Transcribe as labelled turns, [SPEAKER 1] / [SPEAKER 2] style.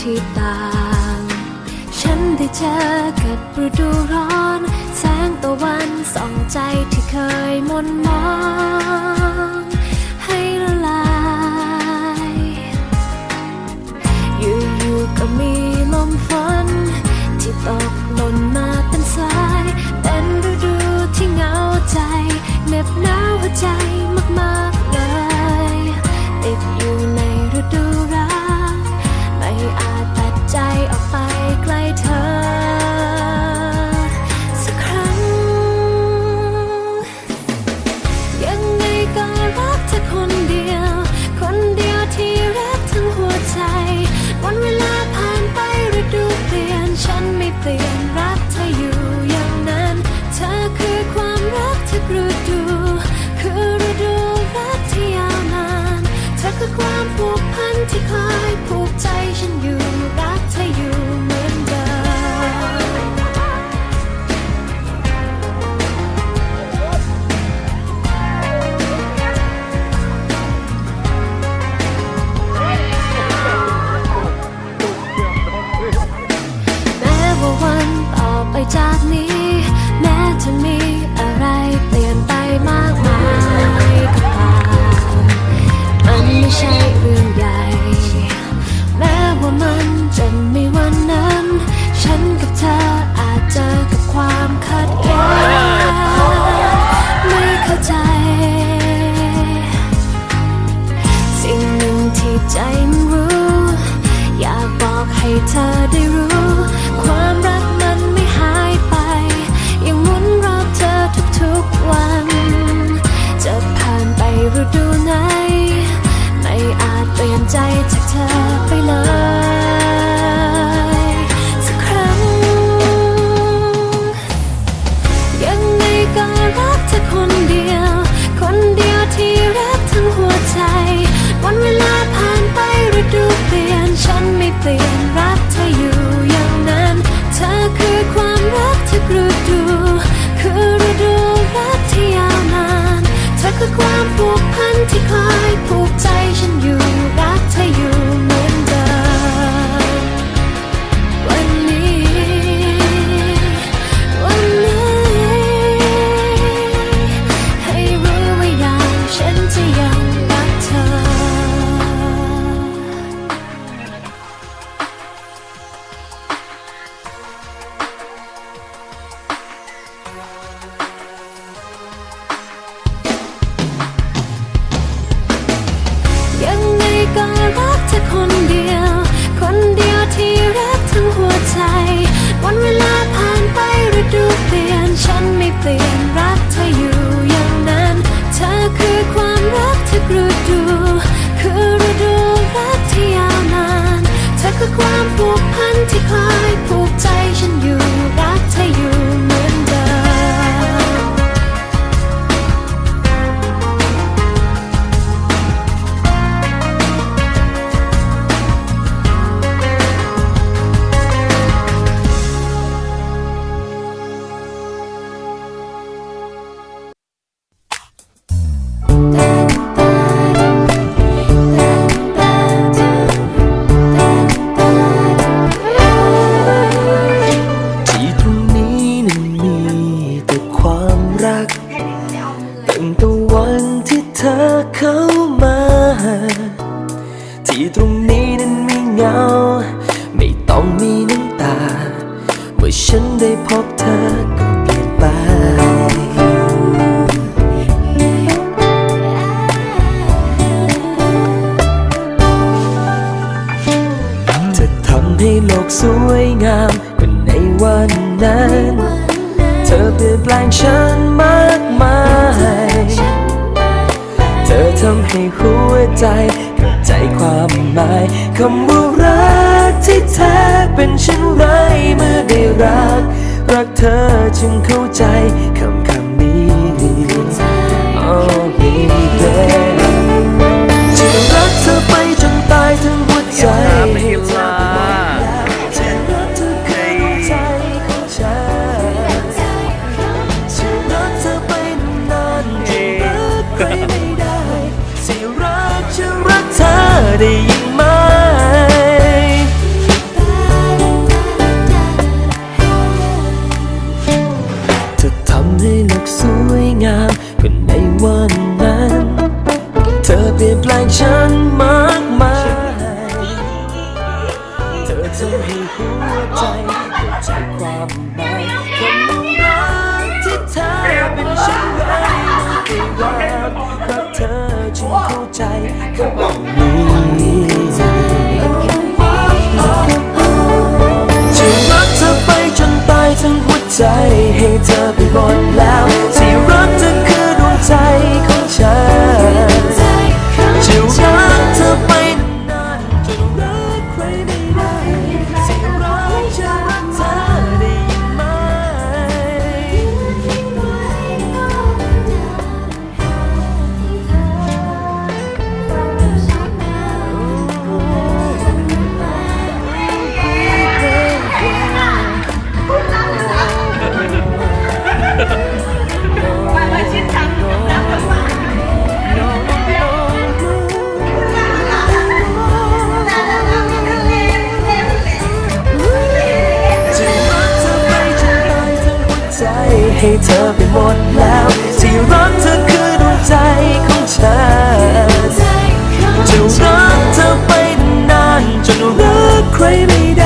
[SPEAKER 1] ที่ต่าง ฉันได้เจอกับฤดูร้อน แสงตะวันส่องใจที่เคยมนมอง ที่คอยผูกใจฉันอยู่รักเธออยู่เหมือนเดิมแม้ว่าวันต่อไปจากนี้ แม้จะมีอะไรเปลี่ยนไปมากมายก็ตามมันไม่ใช่ เธอได้รู้ ความรักมันไม่หายไป ยังหมุนรอบเธอทุกๆวัน จะผ่านไปฤดูไหน ไม่อาจเปลี่ยนใจจากเธอ ฉันไม่เปลี่ยนรักเธออยู่อย่างนั้น เธอคือความรักทุกฤดู คือฤดูรักที่ยาวนาน เธอคือความผูกพัน ไม่เปลี่ยนรักเธออยู่อย่างนั้น เธอคือความรักทุกฤดูคือฤดูรักที่ยาวนาน เธอคือความผูกพัน อเข้า
[SPEAKER 2] มา ที่ตรงนี้นั้นไมีเงา ไม่ต้องมีน้ำตา เมื่อฉันได้พบเธอก็เปลี่ยนไป เธอทำให้โลกสวยงามกว่าในวันนั้น เธอเปลี่ยนแปลงฉัน ให้หัวใจเข้าใจความหมายคำว่ารักที่แท้เป็นเช่นไรเมื่อได้รัก รักเธอจึงเข้าใจคำ จะรักเธอไปจนตายทั้งหัวใจให้เธอไปหมดแล้ว ให้เธอไปหมดแล้ว ที่รักเธอคือดวงใจของฉันจะรักเธอไปนานจนรักใครไม่ได้